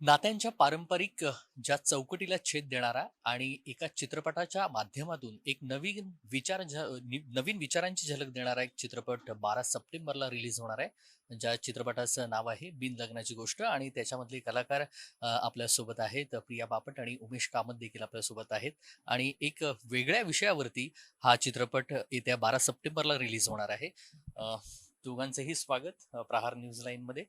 नात्यांच्या पारंपरिक ज्या चौकटीला छेद देणारा आणि एका चित्रपटाच्या माध्यमातून एक नवीन विचार झ- नवीन विचारांची झलक देणारा एक चित्रपट बारा सप्टेंबरला रिलीज होणार आहे. ज्या चित्रपटाचं नाव आहे बिन लग्नाची गोष्ट आणि त्याच्यामधले कलाकार आपल्यासोबत आहेत. प्रिया बापट आणि उमेश कामत देखील आपल्यासोबत आहेत. आणि एक वेगळ्या विषयावरती हा चित्रपट येत्या बारा सप्टेंबरला रिलीज होणार आहे. दोघांचंही स्वागत प्रहार न्यूज लाईनमध्ये.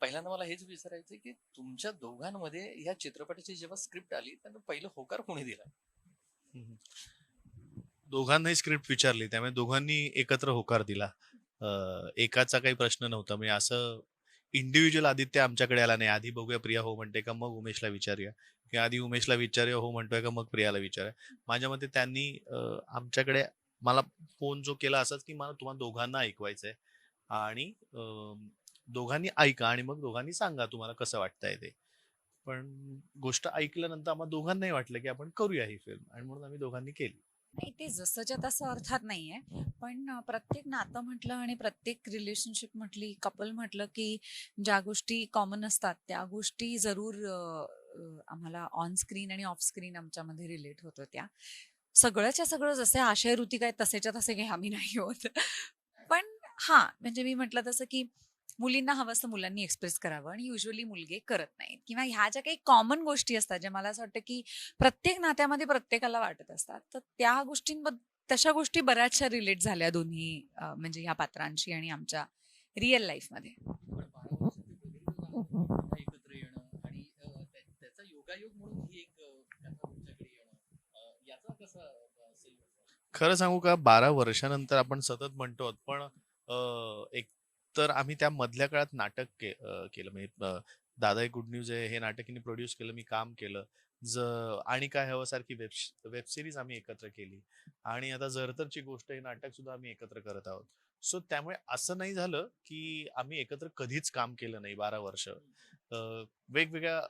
पहिल्यांदा मला हेच विचारायचं की तुमच्या दोघांमध्ये या चित्रपटाची जेव्हा स्क्रिप्ट आली त्यांना पहिलं होकार कोणी दिला? दोघांनाही स्क्रिप्ट विचारली त्यामुळे दोघांनी एकत्र होकार दिला. एकाचा काही प्रश्न नव्हता. म्हणजे असं इंडिव्हिज्युअल आदित्य आमच्याकडे आला नाही. आधी बघूया प्रिया हो म्हणते का मग उमेशला विचारूया. किंवा आधी उमेशला विचारूया हो म्हणतोय का मग प्रियाला विचारूया. माझ्या मते त्यांनी आमच्याकडे मला फोन जो केला असाच की मला तुम्हाला दोघांना ऐकवायचंय. आणि अं, दोघांनी ऐका आणि मग दोघांनी सांगा तुम्हाला कसं वाटतंय ते. पण गोष्ट ऐकल्यानंतर आम्हाला दोघांनाही वाटलं की आपण करूया ही फिल्म आणि म्हणून आम्ही दोघांनी केली. नाही ते जसंच्या तसं अर्थात नाहीये. पण प्रत्येक नातं म्हटलं आणि प्रत्येक रिलेशनशिप म्हटली कपल म्हटलं की ज्या गोष्टी कॉमन असतात त्या गोष्टी जरूर आम्हाला ऑन स्क्रीन आणि ऑफ स्क्रीन आमच्यामध्ये रिलेट होत होत्या. सगळ्याच्या सगळं जसे आशय ऋतिक आहेत तसेच्या तसे काही आम्ही नाही होत. पण हा म्हणजे मी म्हटलं तसं की मुलींना हवं असतं मुलांनी एक्सप्रेस करावं आणि युजली मुलगे करत नाहीत. किंवा ह्या ज्या काही कॉमन गोष्टी असतात ज्या मला असं वाटतं की प्रत्येक नात्यामध्ये प्रत्येकाला वाटत असतात तर त्या गोष्टींबद्दल तशा गोष्टी बऱ्याचशा रिलेट झाल्या दोन्ही म्हणजे ह्या पात्रांशी आणि आमच्या रिअल लाईफमध्ये? खरं सांगू का? बारा वर्षानंतर आपण सतत म्हणतो आहोत, पण एक तर आम्ही त्या मधल्या काळात नाटक के, केलं. म्हणजे दादा गुड न्यूज आहे हे नाटकीने प्रोड्यूस केलं मी काम केलं. ज आणि काय हवं सारखी वेब वेब सिरीज आम्ही एकत्र केली. आणि आता जरतरची गोष्ट हे नाटक सुद्धा आम्ही एकत्र करत आहोत. सो त्यामुळे असं नाही झालं की आम्ही एकत्र कधीच काम केलं नाही बारा वर्ष. वेगवेगळ्या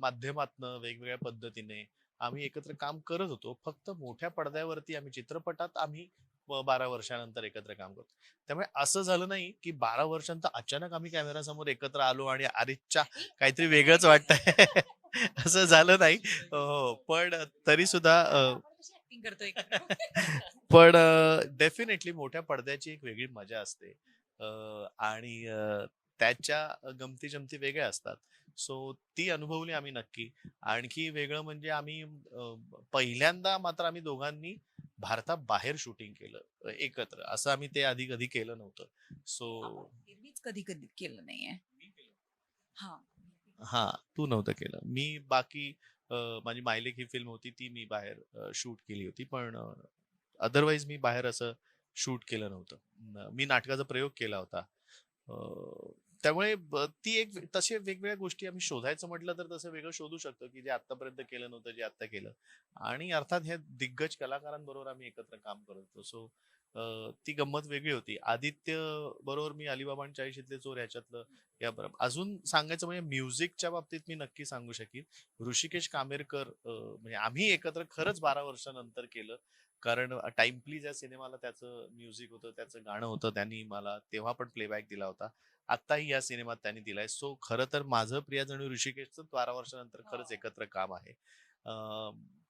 माध्यमातनं वेगवेगळ्या पद्धतीने आम्ही एकत्र काम करत होतो. फक्त मोठ्या पडद्यावरती आम्ही चित्रपटात आम्ही बारा वर्षानंतर एकत्र काम करतो. त्यामुळे असं झालं नाही की बारा वर्षांतर अचानक आम्ही कॅमेरासमोर एकत्र आलो आणि अरेच्या काहीतरी वेगळंच वाटतंय. असं झालं नाही. हो पण तरी सुद्धा पण डेफिनेटली मोठ्या पडद्याची एक वेगळी मजा असते. आणि त्याच्या गमती जमती वेगळ्या असतात. सो ती अनुभवली आम्ही नक्की. आणखी वेगळं म्हणजे आम्ही पहिल्यांदा मात्र आम्ही दोघांनी भारताबाहेर शूटिंग केलं एकत्र. असं आम्ही ते आधी कधी केलं नव्हतं. सो मीच कधी कधी केलं नाहीये. हा. हा तू नव्हतं केलं. मी बाकी अं, माझी मायलेक ही फिल्म होती ती मी बाहेर शूट केली होती. पण अदरवाईज मी बाहेर असं शूट केलं नव्हतं. न- मी नाटकाचा प्रयोग केला होता. अं, त्यामुळे ती एक तसे वेगवेगळ्या गोष्टी आम्ही शोधायचं म्हटलं तर तसं वेगळं शोधू शकतो की जे आतापर्यंत केलं नव्हतं जे आता केलं. आणि अर्थात हे दिग्गज कलाकारांबरोबर आम्ही एकत्र काम करत. होतो सो ती गंमत वेगळी होती. आदित्य बरोबर मी अलिबाबा चाळीशीतले चोर ह्याच्यातलं या बरोबर. अजून सांगायचं म्हणजे म्युझिकच्या बाबतीत मी नक्की सांगू शकेन. ऋषिकेश कामेरकर म्हणजे आम्ही एकत्र खरंच बारा वर्षानंतर केलं. कारण टाइम प्लीज या सिनेमाला त्याचं म्युझिक होतं त्याचं गाणं होतं त्यांनी मला तेव्हा पण प्लेबॅक दिला होता. आत्ताही या सिनेमात त्यांनी दिलाय. सो खरं तर माझं प्रियाज आणि ऋषिकेशचं बारा वर्षानंतर खरंच एकत्र काम आहे.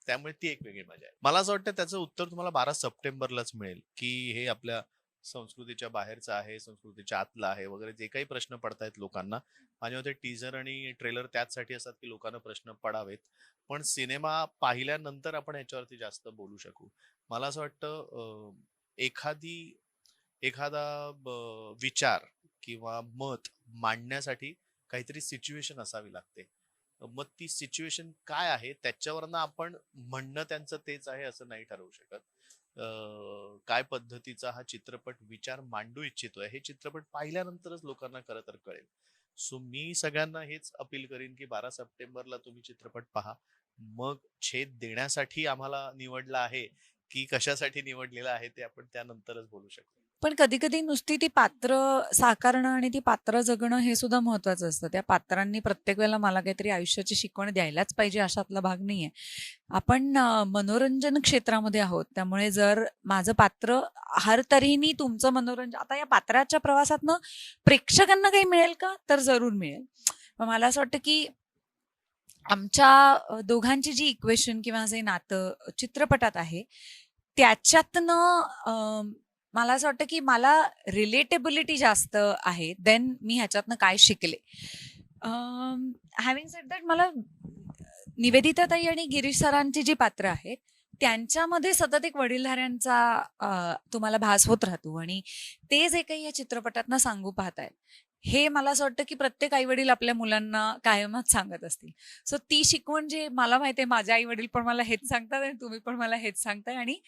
त्यामुळे ती एक वेगळी मजा आहे. मला असं वाटतं त्याचं उत्तर तुम्हाला बारा सप्टेंबरलाच मिळेल की हे आपल्या संस्कृतीच्या बाहेरचं आहे संस्कृतीच्या आतलं आहे वगैरे जे काही प्रश्न पडतायत लोकांना. माझ्या मते टीजर आणि ट्रेलर त्याचसाठी असतात की लोकांना प्रश्न पडावेत. पण सिनेमा पाहिल्यानंतर आपण याच्यावरती जास्त बोलू शकू. मला असं वाटतं एखादी एखादा विचार किंवा मत मांडण्यासाठी काहीतरी सिच्युएशन असावी लागते. मग ती सिच्युएशन काय आहे त्याच्यावरनं आपण म्हणणं त्यांचं तेच आहे असं नाही ठरवू शकत. अं, काय पद्धतीचा हा चित्रपट विचार मांडू इच्छितोय हे चित्रपट पाहिल्यानंतरच लोकांना खरं तर कळेल. सो मी सगळ्यांना हेच अपील करीन की बारा सप्टेंबरला तुम्ही चित्रपट पहा. मग छेद देण्यासाठी आम्हाला निवडला आहे की कशासाठी निवडलेलं आहे ते आपण त्यानंतरच बोलू शकतो. पण कधी कधी नुसती ती पात्र साकारणं आणि ती पात्र जगणं हे सुद्धा महत्वाचं असतं. त्या पात्रांनी प्रत्येक वेळेला मला काहीतरी आयुष्याची शिकवण द्यायलाच पाहिजे अशातला भाग नाहीये. आपण मनोरंजन क्षेत्रामध्ये आहोत. त्यामुळे जर माझं पात्र हर तऱ्हेने तुमचं मनोरंजन आता या पात्राच्या प्रवासातनं प्रेक्षकांना काही मिळेल का? तर जरूर मिळेल. मला असं वाटतं की आमच्या दोघांची जी इक्वेशन किंवा जे नातं चित्रपटात आहे त्याच्यातनं मला असं वाटतं की मला रिलेटेबिलिटी जास्त आहे देन मी ह्याच्यातनं काय शिकले. हॅव्हिंग सेड दॅट मला निवेदिताताई आणि गिरीश सरांची जी पात्र आहेत त्यांच्यामध्ये सतत एक वडीलधाऱ्यांचा तुम्हाला भास होत राहतो. आणि ते जे काही या चित्रपटातनं सांगू पाहतायत हे मला असं वाटतं की प्रत्येक आई वडील आपल्या मुलांना कायमच सांगत असतील. सो ती शिकवण जे मला माहिती आहे माझे आई वडील पण मला हेच सांगतात आणि तुम्ही पण मला हेच सांगताय. आणि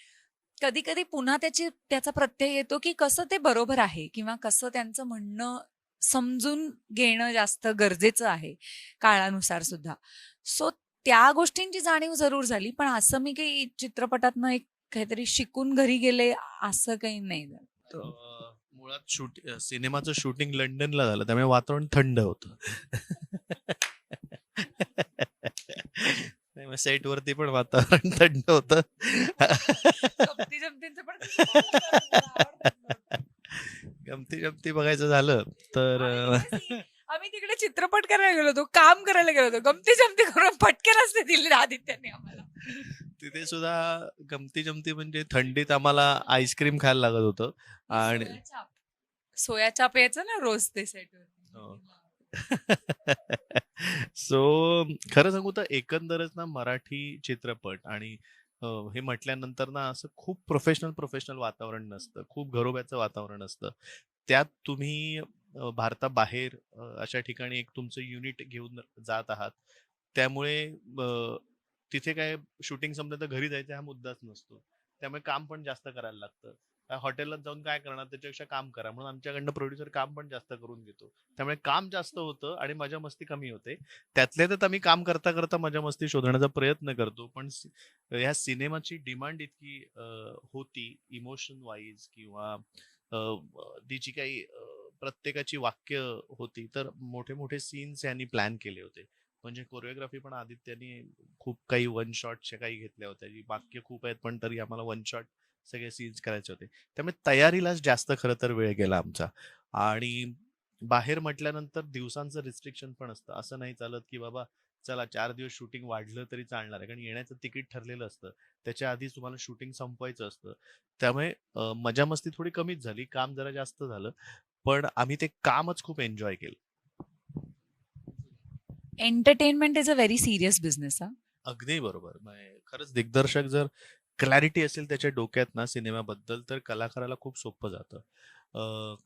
कधी कधी पुन्हा त्याची त्याचा प्रत्यय येतो की कसं ते बरोबर आहे किंवा कसं त्यांचं म्हणणं समजून घेणं जास्त गरजेचं आहे काळानुसार सुद्धा. सो त्या गोष्टींची जाणीव जरूर झाली पण असं मी काही चित्रपटातनं एक काहीतरी शिकून घरी गेले असं काही नाही झालं. मुळात शूट सिनेमाचं शूटिंग लंडनला झालं त्यामुळे वातावरण थंड होतं. सेट वरती पण वातावरण थंड होतं. गमती गमती बघायचं झालं तर आम्ही तिकडे चित्रपट करायला गेलो होतो काम करायला गेलो होतो. गमती जमती करून पटके रस्ते दिले आदित्याने आम्हाला. तिथे सुद्धा गमती जमती म्हणजे थंडीत आम्हाला आईस्क्रीम खायला लागत होतं. आणि सोया चाप सोया चाप यायचं ना रोज ते सेट हो. सो खरं सांगू तर एकंदरच ना मराठी चित्रपट आणि हे म्हटल्यानंतर ना असं खूप प्रोफेशनल प्रोफेशनल वातावरण नसतं. खूप घरोब्याचं वातावरण असतं. त्यात तुम्ही भारताबाहेर अशा ठिकाणी एक तुमचं युनिट घेऊन जात आहात. त्यामुळे तिथे काय शूटिंग संपलं तर घरी जायचा हा मुद्दाच नसतो. त्यामुळे काम पण जास्त करायला लागतं. हॉटेलला जाऊन काय करणार? त्याच्यापेक्षा काम करा. म्हणून आमच्याकडनं प्रोड्युसर काम पण जास्त करून घेतो. त्यामुळे काम जास्त होतं आणि मजा मस्ती कमी होते. त्यातल्या त्यात आम्ही काम करता करता मजा मस्ती शोधण्याचा प्रयत्न करतो. पण ह्या सिनेमाची डिमांड इतकी होती इमोशन वाईज किंवा तिची काही प्रत्येकाची वाक्य होती तर मोठे मोठे सीन्स यांनी प्लॅन केले होते. म्हणजे कोरिओग्राफी पण आदित्यने खूप काही वन शॉटच्या काही घेतल्या होत्या. जी वाक्य खूप आहेत पण तरी आम्हाला वन शॉट सगळे सीन्स करायचे होते. त्यामुळे तयारीलाच जास्त खरं तर वेळ गेला आमचा. आणि बाहेर म्हटल्यानंतर दिवसांचं रिस्ट्रिक्शन पण असतं. असं नाही चालत की बाबा चला चार दिवस शूटिंग वाढलं तरी चालणार आहे. कारण येण्याचं तिकीट ठरलेलं असतं. त्याच्या आधी तुम्हाला शूटिंग संपवायचं असतं. त्यामुळे मजा मस्ती थोडी कमीच झाली. काम जरा जास्त झालं. पण आम्ही ते कामच खूप एन्जॉय केलं. Entertainment is a very serious business अगदी बरोबर. खरंच दिग्दर्शक जर क्लॅरिटी असेल त्याच्या डोक्यात ना सिनेमाबद्दल तर कलाकाराला खूप सोपं जातं.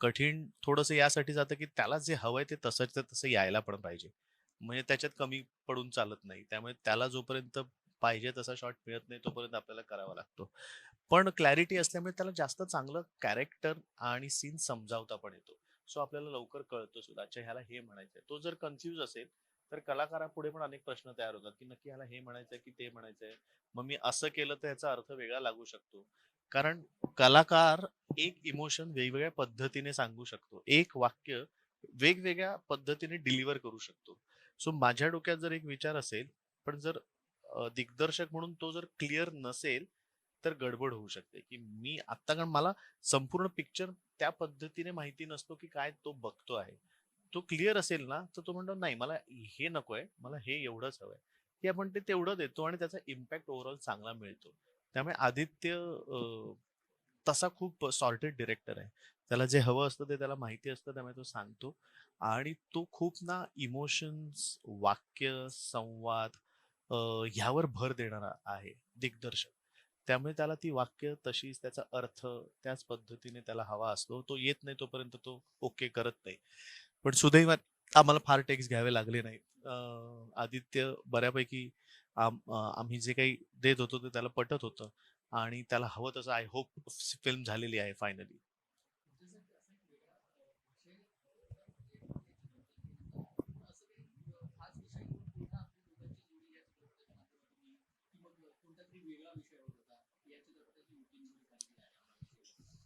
कठीण थोडंसं यासाठी जातं की त्याला जे हवंय ते तसंच तसं यायला पण पाहिजे. म्हणजे त्याच्यात कमी पडून चालत नाही. त्यामुळे त्याला जोपर्यंत पाहिजे तसा शॉट मिळत नाही तोपर्यंत आपल्याला करावा लागतो. पण क्लॅरिटी असल्यामुळे त्याला जास्त चांगलं कॅरेक्टर आणि सीन समजावता पण येतो. सो आपल्याला लवकर कळतो सुद्धा अच्छा ह्याला हे म्हणायचं तो जर कन्फ्यूज असेल तर कलाकारापुढे पण अनेक प्रश्न तयार होतात की नक्की ह्याला हे म्हणायचंय की ते म्हणायचंय. मग मी असं केलं तर ह्याचा अर्थ वेगळा लागू शकतो. कारण कलाकार एक इमोशन वेगवेगळ्या पद्धतीने सांगू शकतो. एक वाक्य वेगवेगळ्या पद्धतीने डिलिव्हर करू शकतो. सो माझ्या डोक्यात जर एक विचार असेल पण जर दिग्दर्शक म्हणून तो जर क्लिअर नसेल तर गडबड होऊ शकते की मी आता कारण मला संपूर्ण पिक्चर त्या पद्धतीने माहिती नसतो की काय तो बघतो आहे. तो क्लिअर असेल ना तर तो म्हणतो नाही मला हे नकोय मला हे एवढंच हवंय. की आपण ते तेवढं देतो आणि त्याचा इम्पॅक्ट ओव्हरऑल चांगला मिळतो. त्यामुळे आदित्य तसा खूप सॉर्टेड डिरेक्टर आहे. त्याला जे हवं असतं ते त्याला माहिती असतं त्यामुळे तो सांगतो. आणि तो खूप ना इमोशन्स वाक्य संवाद ह्यावर भर देणारा आहे दिग्दर्शक. त्यामुळे त्याला ती वाक्य तशीच त्याचा अर्थ त्याच पद्धतीने त्याला हवा असतो. तो येत नाही तोपर्यंत तो ओके करत नाही. पण सुदैवात आम्हाला फार टेक्स घ्यावे लागले नाही आदित्य बऱ्यापैकी आम- आम्ही जे काही देत होतो ते त्याला पटत होतं आणि त्याला हवं तसं आय होप फिल्म झालेली आहे फायनली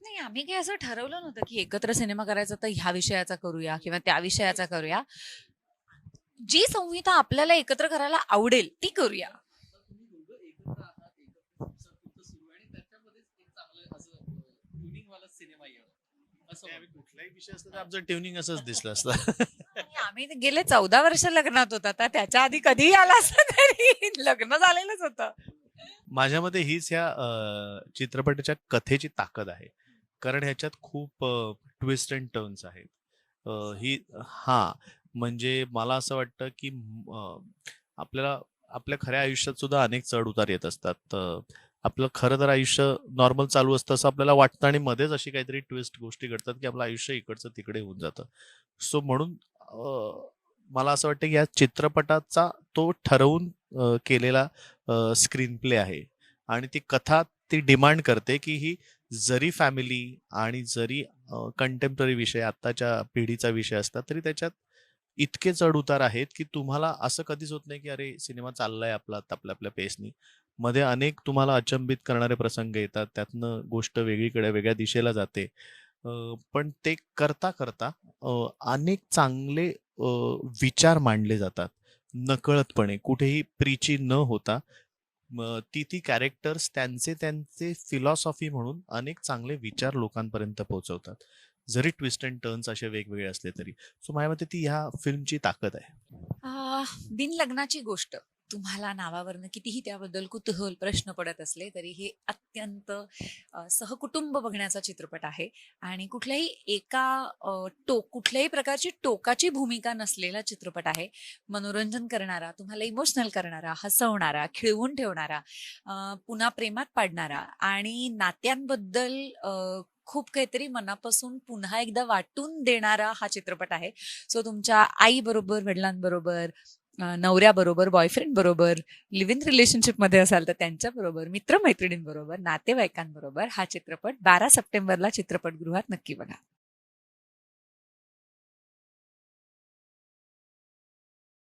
नाही आम्ही काही असं ठरवलं नव्हतं की एकत्र सिनेमा करायचा तर ह्या विषयाचा करूया किंवा त्या विषयाचा करूया. जी संहिता आपल्याला एकत्र करायला आवडेल ती करूया. सिनेमा येणं असं कुठलाही विषय असतं तर आमचं ट्युनिंग असंच दिसलं असतं आणि आम्ही ते गेले चौदा वर्ष लग्नात होता तर त्याच्या आधी कधीही आला असता तरी लग्न झालेलंच होतं. माझ्या मते हीच ह्या अ, चित्रपटाच्या कथेची ताकद आहे. कारण ह्याच्यात खूप ट्विस्ट अँड टर्न्स आहेत. ही हा म्हणजे मला असं वाटतं की आपल्याला आपल्या खऱ्या आयुष्यात सुद्धा अनेक चढ उतार येत असतात. आपलं खरं तर आयुष्य नॉर्मल चालू असतं असं आपल्याला वाटतं आणि मध्येच अशी काहीतरी ट्विस्ट गोष्टी घडतात की आपलं आयुष्य इकडचं तिकडे होऊन जातं. सो म्हणून मला असं वाटतं की या चित्रपटाचा तो ठरवून केलेला स्क्रीन प्ले आहे. आणि ती कथा ती डिमांड करते की ही जरी फॅमिली आणि जरी कंटेम्पररी विषय आत्ताच्या पिढीचा विषय असतात तरी त्याच्यात इतके चढ उतार आहेत की तुम्हाला असं कधीच होत नाही की अरे सिनेमा चाललाय आपला आपल्या आपल्या पेसनी मध्ये अनेक तुम्हाला अचंबित करणारे प्रसंग येतात त्यातनं गोष्ट वेगळीकडे वेगळ्या दिशेला जाते. पण ते करता करता अनेक चांगले विचार मांडले जातात. नकळतपणे कुठेही प्रीची न होता ती ती कॅरेक्टर्स त्यांचे त्यांचे फिलॉसॉफी म्हणून अनेक चांगले विचार लोकांपर्यंत पोहोचवतात. जरी ट्विस्ट अँड टर्न्स असे वेगवेगळे असले तरी. सो माझ्या मते ती ह्या फिल्मची ताकद आहे. बिन लग्नाची गोष्ट. तुम्हाला नावावरनं कितीही त्याबद्दल कुतूहल प्रश्न पडत असले तरी हे अत्यंत सहकुटुंब बघण्याचा चित्रपट आहे. आणि कुठल्याही एका टोक कुठल्याही प्रकारची टोकाची भूमिका नसलेला चित्रपट आहे. मनोरंजन करणारा तुम्हाला इमोशनल करणारा हसवणारा खिळवून ठेवणारा पुन्हा प्रेमात पाडणारा आणि नात्यांबद्दल खूप काहीतरी मनापासून पुन्हा एकदा वाटून देणारा हा चित्रपट आहे. सो तुमच्या आई बरोबर वडिलांबरोबर नवऱ्याबरोबर बॉयफ्रेंड बरोबर लिव्ह इन रिलेशनशिपमध्ये असाल तर त्यांच्याबरोबर मित्रमैत्रिणींबरोबर नातेवाईकांबरोबर हा चित्रपट बारा सप्टेंबरला चित्रपटगृहात नक्की बघा.